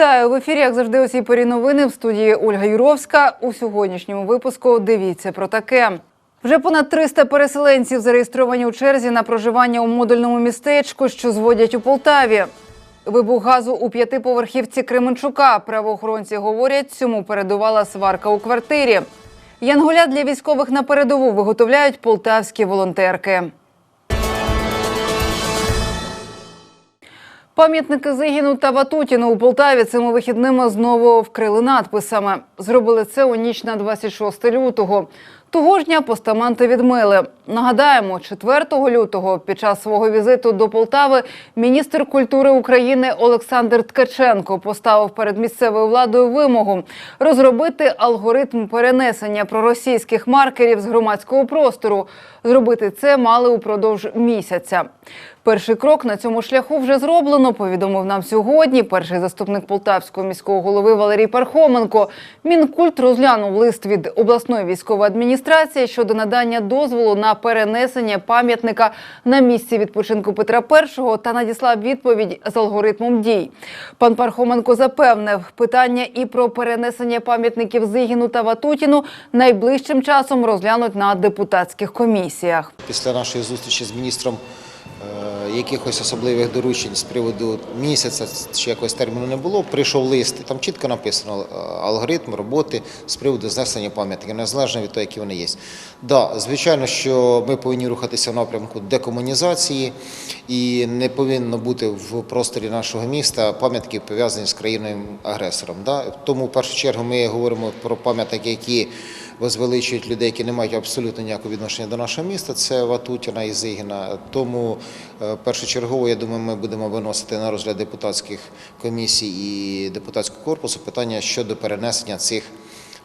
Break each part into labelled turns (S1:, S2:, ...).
S1: Вітаю в ефірі. Як завжди, у цій порі новини в студії Ольга Юровська. У сьогоднішньому випуску дивіться про таке. Вже понад 300 переселенців зареєстровані у черзі на проживання у модульному містечку, що зводять у Полтаві. Вибух газу у п'ятиповерхівці Кременчука. Правоохоронці говорять, цьому передувала сварка у квартирі. Янголя для військових на передову виготовляють полтавські волонтерки. Пам'ятники Зигіну та Ватутіну у Полтаві цими вихідними знову вкрили надписами. Зробили це у ніч на 26 лютого. Того ж дня постаменти відмили. Нагадаємо, 4 лютого під час свого візиту до Полтави міністр культури України Олександр Ткаченко поставив перед місцевою владою вимогу розробити алгоритм перенесення проросійських маркерів з громадського простору. Зробити це мали упродовж місяця. Перший крок на цьому шляху вже зроблено. Повідомив нам сьогодні перший заступник полтавського міського голови Валерій Пархоменко. Мінкульт розглянув лист від обласної військової адміністрації щодо надання дозволу на перенесення пам'ятника на місці відпочинку Петра І та надіслав відповідь з алгоритмом дій. Пан Пархоменко запевнив, питання і про перенесення пам'ятників Зигіну та Ватутіну найближчим часом розглянуть на депутатських комісіях.
S2: Після нашої зустрічі з міністром якихось особливих доручень з приводу місяця чи якогось терміну не було. Прийшов лист, там чітко написано е, алгоритм роботи з приводу знесення пам'ятників, незалежно від того, які вони є. Да, звичайно, що ми повинні рухатися в напрямку декомунізації, і не повинно бути в просторі нашого міста пам'ятки пов'язані з країною-агресором. Да? Тому в першу чергу ми говоримо про пам'ятники, які возвеличують людей, які не мають абсолютно ніякого відношення до нашого міста. Це Ватутіна і Зигіна. Тому е, першочергово, я думаю, ми будемо виносити на розгляд депутатських комісій і депутатського корпусу питання щодо перенесення цих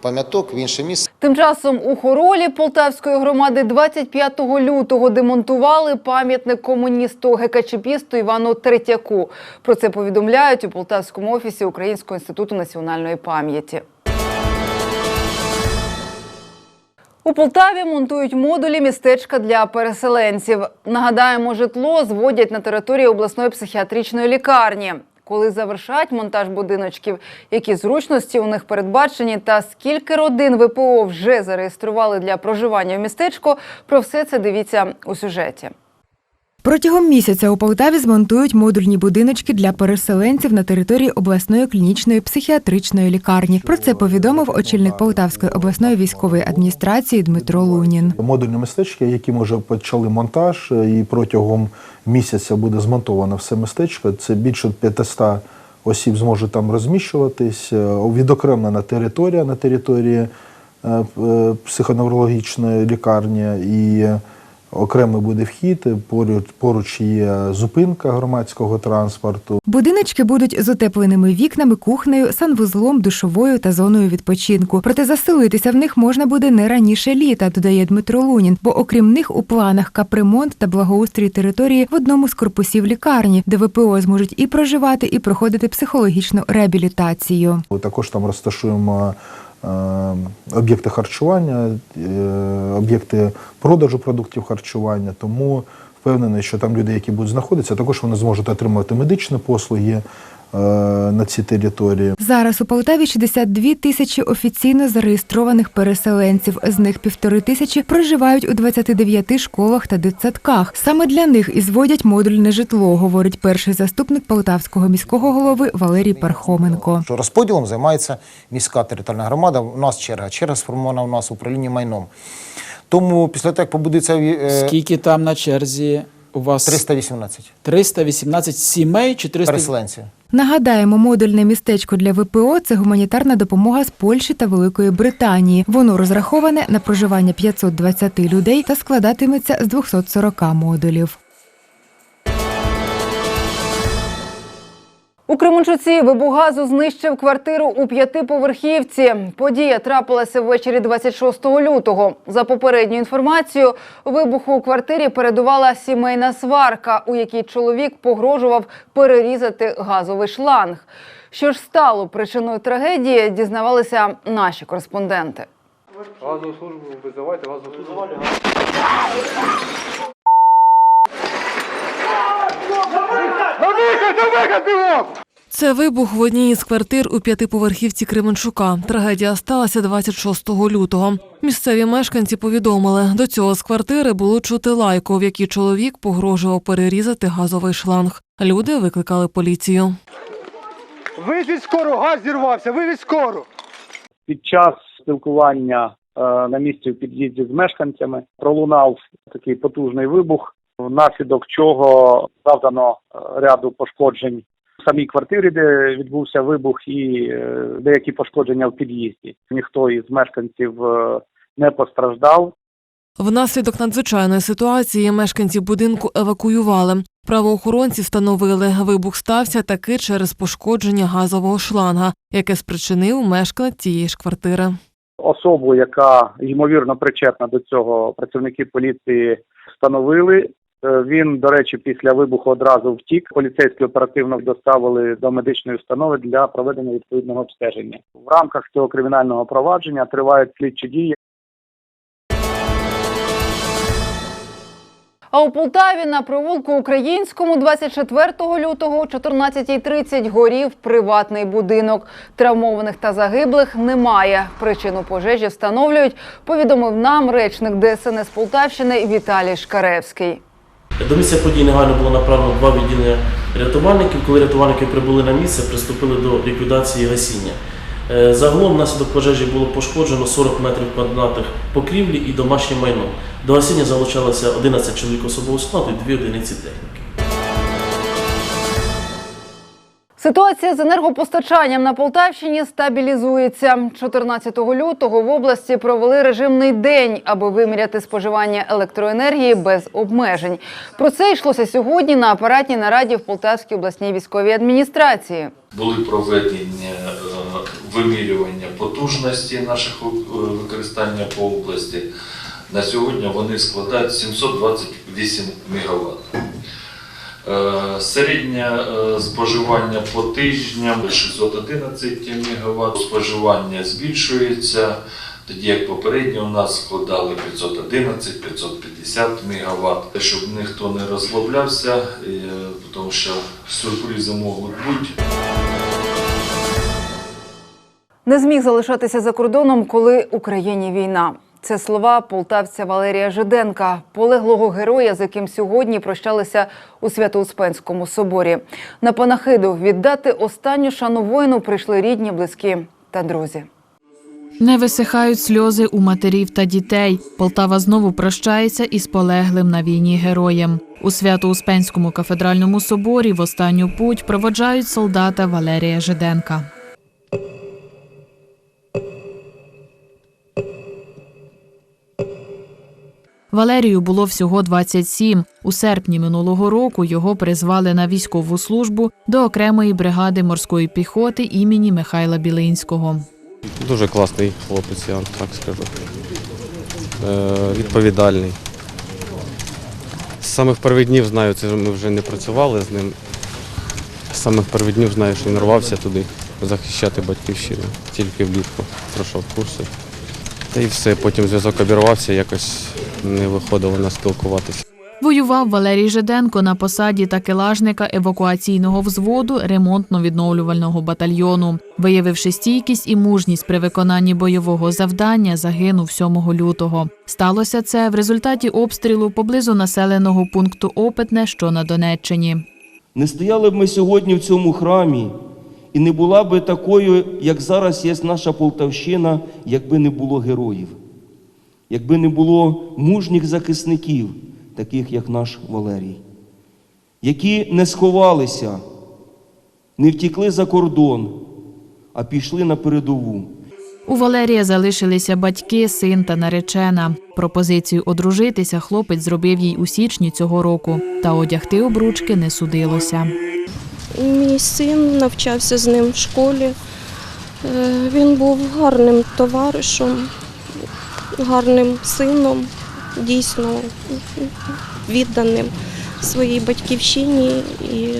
S2: пам'яток в інше місце.
S1: Тим часом у хоролі Полтавської громади 25 лютого демонтували пам'ятник комуністу ГКЧПісту Івану Третяку. Про це повідомляють у Полтавському офісі Українського інституту національної пам'яті. У Полтаві монтують модулі містечка для переселенців. Нагадаємо, житло зводять на території обласної психіатричної лікарні. Коли завершать монтаж будиночків, які зручності у них передбачені, та скільки родин ВПО вже зареєстрували для проживання в містечку, про все це дивіться у сюжеті.
S3: Протягом місяця у Полтаві змонтують модульні будиночки для переселенців на території обласної клінічної психіатричної лікарні. Про це повідомив очільник Полтавської обласної військової адміністрації Дмитро Лунін.
S4: Модульні містечки, які ми вже почали монтаж, і протягом місяця буде змонтовано все містечко. Це більше 500 осіб зможе там розміщуватись. Е, Відокремлена територія на території е, е, психоневрологічної лікарні і окремий буде вхід. Поруч, поруч є зупинка громадського транспорту.
S3: Будиночки будуть з утепленими вікнами, кухнею, санвузлом, душовою та зоною відпочинку. Проте заселитися в них можна буде не раніше літа, додає Дмитро Лунін. Бо окрім них у планах капремонт та благоустрій території в одному з корпусів лікарні, де ВПО зможуть і проживати, і проходити психологічну реабілітацію.
S4: Також там розташуємо об'єкти харчування, е, об'єкти продажу продуктів харчування. Тому впевнений, що там люди, які будуть знаходитися, також вони зможуть отримувати медичні послуги е, на цій території.
S3: Зараз у Полтаві 62 тисячі офіційно зареєстрованих переселенців. З них півтори тисячі проживають у 29 школах та дитсадках. Саме для них і зводять модульне житло, говорить перший заступник полтавського міського голови Валерій Пархоменко.
S2: Що розподілом займається міська територіальна громада. У нас черга. Черга сформована у нас управління майном. Тому після того, як побудується е,
S5: Скільки там на черзі у вас
S2: 318
S5: 318 сімей чи 300...
S2: переселенців.
S3: Нагадаємо, модульне містечко для ВПО це гуманітарна допомога з Польщі та Великої Британії. Воно розраховане на проживання 520 людей та складатиметься з 240 модулів.
S1: У Кременчуці вибух газу знищив квартиру у п'ятиповерхівці. Подія трапилася ввечері 26 лютого. За попередньою інформацією, вибуху у квартирі передувала сімейна сварка, у якій чоловік погрожував перерізати газовий шланг. Що ж стало причиною трагедії, дізнавалися наші кореспонденти.
S6: Газову службу визивайте, газову службу.
S7: Це вибух в одній із квартир у п'ятиповерхівці Кременчука. Трагедія сталася 26 лютого. Місцеві мешканці повідомили, до цього з квартири було чути лайку, в якій чоловік погрожував перерізати газовий шланг. Люди викликали поліцію.
S6: Визвіть скору, газ зірвався, вивіть скору.
S8: під час спілкування е, на місці в під'їзді з мешканцями пролунав такий потужний вибух, внаслідок чого завдано е, ряду пошкоджень в самій квартирі, де відбувся вибух, і е, деякі пошкодження в під'їзді. Ніхто із мешканців е, не постраждав.
S7: Внаслідок надзвичайної ситуації мешканці будинку евакуювали. Правоохоронці встановили, вибух стався таки через пошкодження газового шланга, яке спричинив мешканець цієї ж квартири.
S8: Особу, яка ймовірно причетна до цього, працівники поліції встановили. Е, Він, до речі, після вибуху одразу втік. Поліцейські оперативно доставили до медичної установи для проведення відповідного обстеження. В рамках цього кримінального провадження тривають слідчі дії.
S1: А у Полтаві на провулку Українському 24 лютого о 14.30 горів приватний будинок. Травмованих та загиблих немає. Причину пожежі встановлюють, повідомив нам речник ДСНС Полтавщини Віталій Шкаревський.
S9: До місця подій негайно було направлено два відділення рятувальників. Коли рятувальники прибули на місце, приступили до ліквідації гасіння. Е, Загалом внаслідок пожежі було пошкоджено 40 метрів квадратних покрівлі і домашнє майно. До гасіння залучалося 11 чоловік особового складу і 2 одиниці техніки.
S1: Ситуація з енергопостачанням на Полтавщині стабілізується. 14 лютого в області провели режимний день, аби виміряти споживання електроенергії без обмежень. Про це йшлося сьогодні на апаратній нараді в Полтавській обласній військовій адміністрації.
S10: були проведені е, вимірювання потужності наших е, використання по області. На сьогодні вони складають 728 МВт. Е, Середнє е, споживання по тижням 611 МВт. Споживання збільшується, тоді як попередні у нас складали 511-550 МВт. Щоб ніхто не розслаблявся, е, тому що сюрпризи можуть бути.
S1: Не зміг залишатися за кордоном, коли Україні війна. Це слова полтавця Валерія Жиденка, полеглого героя, з яким сьогодні прощалися у Свято-Успенському соборі. На панахиду віддати останню шану воїну прийшли рідні, близькі та друзі.
S11: Не висихають сльози у матерів та дітей. Полтава знову прощається із полеглим на війні героєм. У Свято-Успенському кафедральному соборі в останню путь проводжають солдата Валерія Жиденка. Валерію було всього 27. У серпні минулого року його призвали на військову службу до окремої бригади морської піхоти імені Михайла Білинського.
S12: Дуже класний хлопець, я так скажу. Е, відповідальний. З самих перших днів знаю, це ми вже не працювали з ним. З самих перших днів знаю, що він рвався туди захищати батьківщину. Тільки влітку пройшов курси. Та і все, потім зв'язок обірвався, якось не виходило нас спілкуватися.
S11: Воював Валерій Жиденко на посаді такелажника евакуаційного взводу ремонтно-відновлювального батальйону. Виявивши стійкість і мужність при виконанні бойового завдання, загинув 7 лютого. Сталося це в результаті обстрілу поблизу населеного пункту Опитне, що на Донеччині.
S13: Не стояли б ми сьогодні в цьому храмі, і не була би такою, як зараз є наша Полтавщина, якби не було героїв, якби не було мужніх захисників, таких як наш Валерій, які не сховалися, не втікли за кордон, а пішли на передову.
S11: У Валерія залишилися батьки, син та наречена. Пропозицію одружитися хлопець зробив їй у січні цього року, та одягти обручки не судилося.
S14: Мій син навчався з ним в школі. Е, Він був гарним товаришем, гарним сином, дійсно відданим своїй батьківщині і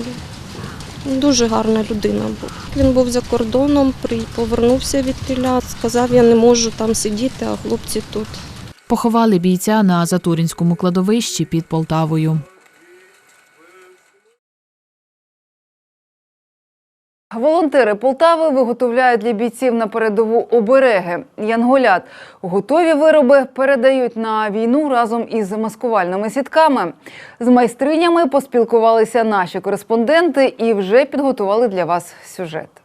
S14: дуже гарна людина був. Він був за кордоном, повернувся від тіля, сказав, я не можу там сидіти, а хлопці тут.
S11: Поховали бійця на Затурінському кладовищі під Полтавою.
S1: Волонтери Полтави виготовляють для бійців на передову обереги. Янголят готові вироби передають на війну разом із маскувальними сітками. З майстринями поспілкувалися наші кореспонденти і вже підготували для вас сюжет.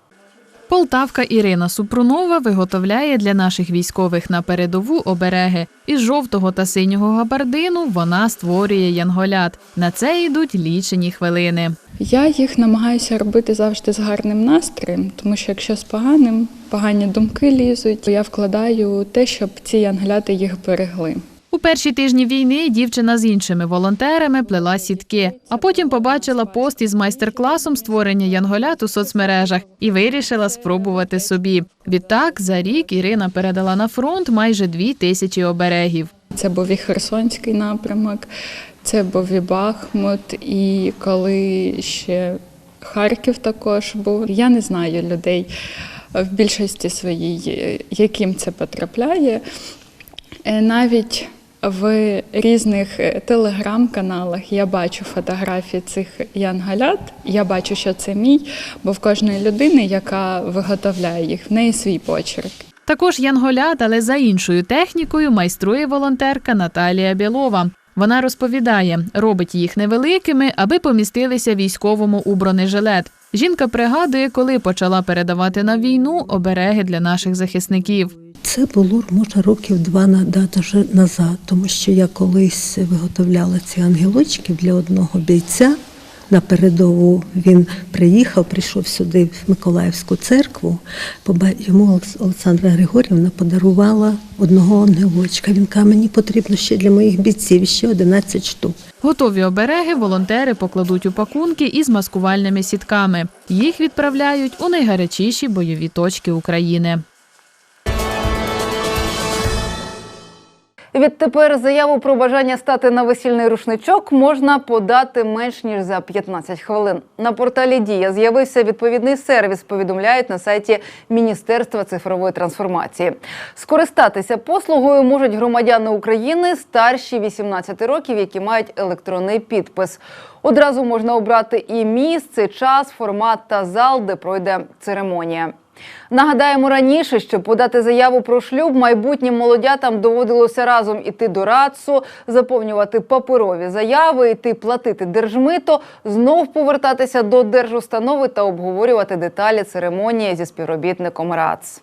S11: Полтавка Ірина Супрунова виготовляє для наших військових на передову обереги. Із жовтого та синього габардину вона створює янголят. На це йдуть лічені хвилини.
S15: Я їх намагаюся робити завжди з гарним настроєм, тому що якщо з поганим, погані думки лізуть, то я вкладаю те, щоб ці янгляти їх берегли.
S11: У перші тижні війни дівчина з іншими волонтерами плела сітки, а потім побачила пост із майстер-класом створення янголят у соцмережах і вирішила спробувати собі. Відтак за рік Ірина передала на фронт майже дві тисячі оберегів.
S15: Це був і Херсонський напрямок, це був і Бахмут, і коли ще Харків також був. Я не знаю людей в більшості своїй, яким це потрапляє. Е, Навіть в різних е, телеграм-каналах я бачу фотографії цих янголят. Я бачу, що це мій, бо в кожної людини, яка виготовляє їх, в неї свій почерк.
S11: Також янголят, але за іншою технікою майструє волонтерка Наталія Білова. Вона розповідає, робить їх невеликими, аби помістилися військовому у бронежилет. Жінка пригадує, коли почала передавати на війну обереги для наших захисників.
S16: Це було може років два назад, тому що я колись виготовляла ці ангелочки для одного бійця. На передову він приїхав, прийшов сюди в Миколаївську церкву. Йому Олександра Григорівна подарувала одного ангелочка. Він каже, мені потрібно ще для моїх бійців ще 11 штук.
S11: Готові обереги волонтери покладуть у пакунки із маскувальними сітками. Їх відправляють у найгарячіші бойові точки України.
S1: Відтепер заяву про бажання стати на весільний рушничок можна подати менш ніж за 15 хвилин. На порталі Дія з'явився відповідний сервіс. Повідомляють на сайті Міністерства цифрової трансформації. Скористатися послугою можуть громадяни України старші 18 років, які мають електронний підпис. Одразу можна обрати і місце, час, формат та зал, де пройде церемонія. Нагадаємо раніше, що подати заяву про шлюб майбутнім молодятам доводилося разом іти до РАЦУ, заповнювати паперові заяви, йти платити держмито, знов повертатися до держустанови та обговорювати деталі церемонії зі співробітником РАЦ.